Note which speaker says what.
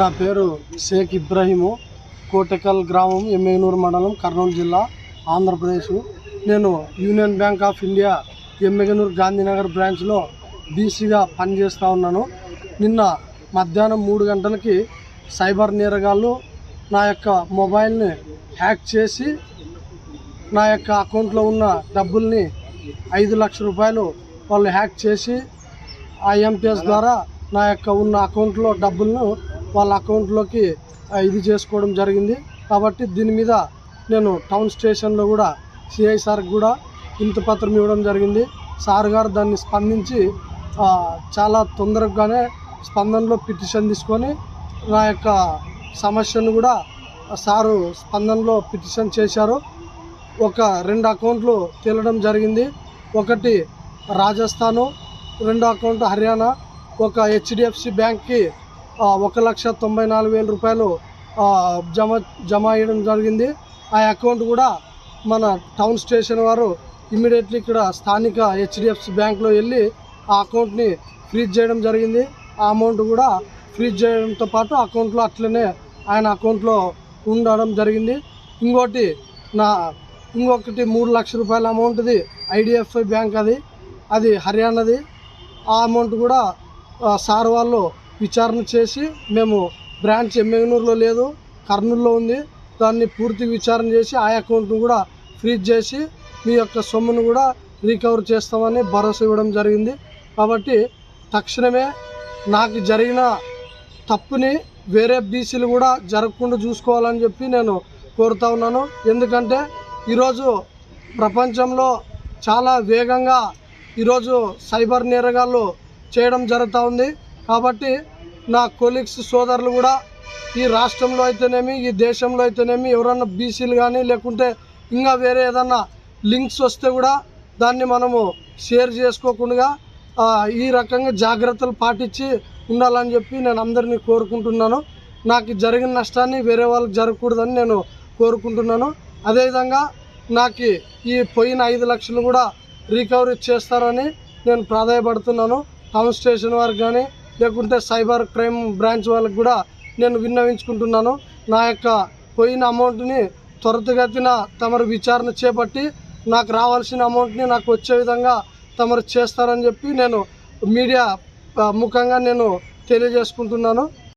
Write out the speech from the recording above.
Speaker 1: నా పేరు షేక్ ఇబ్రహీము. కోటకల్ గ్రామం ఎమ్మెగనూరు మండలం కర్నూలు జిల్లా ఆంధ్రప్రదేశ్. నేను Union Bank of India Emmiganur Gandhinagar బ్రాంచ్లో బీసీగా పనిచేస్తూ ఉన్నాను. నిన్న మధ్యాహ్నం మూడు గంటలకి సైబర్ నేరగాళ్ళు నా యొక్క మొబైల్ని హ్యాక్ చేసి నా యొక్క అకౌంట్లో ఉన్న డబ్బుల్ని ఐదు లక్షల రూపాయలు వాళ్ళు హ్యాక్ చేసి ఐఎంపిఎస్ ద్వారా నా యొక్క ఉన్న అకౌంట్లో డబ్బులను వాళ్ళ అకౌంట్లోకి ఇది చేసుకోవడం జరిగింది. కాబట్టి దీని మీద నేను టౌన్ స్టేషన్లో కూడా సిఐ సార్కి కూడా ఇంత పత్రం ఇవ్వడం జరిగింది. సార్ గారు దాన్ని స్పందించి చాలా తొందరగానే స్పందనలో పిటిషన్ తీసుకొని నా యొక్క సమస్యను కూడా సారు స్పందనలో పిటిషన్ చేశారు. ఒక రెండు అకౌంట్లు తేలడం జరిగింది. ఒకటి రాజస్థాను రెండు అకౌంట్ హర్యానా ఒక హెచ్డిఎఫ్సి బ్యాంక్కి ఒక లక్ష తొంభై నాలుగు వేల రూపాయలు జమ జమ అయ్యడం జరిగింది. ఆ అకౌంట్ కూడా మన టౌన్ స్టేషన్ వారు ఇమ్మీడియట్లీ ఇక్కడ స్థానిక హెచ్డిఎఫ్సి బ్యాంక్లో వెళ్ళి ఆ అకౌంట్ని ఫ్రీజ్ చేయడం జరిగింది. ఆ అమౌంట్ కూడా ఫ్రీజ్ చేయడంతో పాటు అకౌంట్లో అట్లనే ఆయన అకౌంట్లో ఉండడం జరిగింది. ఇంకోటి నా ఇంకొకటి మూడు లక్షల రూపాయల అమౌంట్ది ఐడిఎఫ్ఐ బ్యాంక్ అది అది హర్యానాది. ఆ అమౌంట్ కూడా సార్ వాళ్ళు విచారణ చేసి మేము బ్రాంచ్ ఎమ్మెగనూరులో లేదు కర్నూలులో ఉంది. దాన్ని పూర్తి విచారణ చేసి ఆ అకౌంట్ను కూడా ఫ్రీజ్ చేసి మీ యొక్క సొమ్మును కూడా రీకవర్ చేస్తామని భరోసా ఇవ్వడం జరిగింది. కాబట్టి తక్షణమే నాకు జరిగిన తప్పుని వేరే బీసీలు కూడా జరగకుండా చూసుకోవాలని చెప్పి నేను కోరుతా ఉన్నాను. ఎందుకంటే ఈరోజు ప్రపంచంలో చాలా వేగంగా ఈరోజు సైబర్ నేరగాళ్ళు చేయడం జరుగుతూ ఉంది. కాబట్టి నా కొలీగ్స్ సోదరులు కూడా ఈ రాష్ట్రంలో అయితేనేమి ఈ దేశంలో అయితేనేమి ఎవరన్నా బీసీలు కానీ లేకుంటే ఇంకా వేరే ఏదన్నా లింక్స్ వస్తే కూడా దాన్ని మనము షేర్ చేసుకోకుండా ఈ రకంగా జాగ్రత్తలు పాటించి ఉండాలని చెప్పి నేను అందరినీ కోరుకుంటున్నాను. నాకు జరిగిన నష్టాన్ని వేరే వాళ్ళకి జరగకూడదని నేను కోరుకుంటున్నాను. అదేవిధంగా నాకు ఈ పోయిన ఐదు లక్షలు కూడా రికవరీ చేస్తారని నేను ప్రాధాయపడుతున్నాను. టౌన్ స్టేషన్ వారికి కానీ లేకుంటే సైబర్ క్రైమ్ బ్రాంచ్ వాళ్ళకి కూడా నేను విన్నవించుకుంటున్నాను. నా యొక్క పోయిన అమౌంట్ని త్వరితగతిన తమరు విచారణ చేపట్టి నాకు రావాల్సిన అమౌంట్ని నాకు వచ్చే విధంగా తమరు చేస్తారని చెప్పి నేను మీడియా ముఖంగా నేను తెలియజేసుకుంటున్నాను.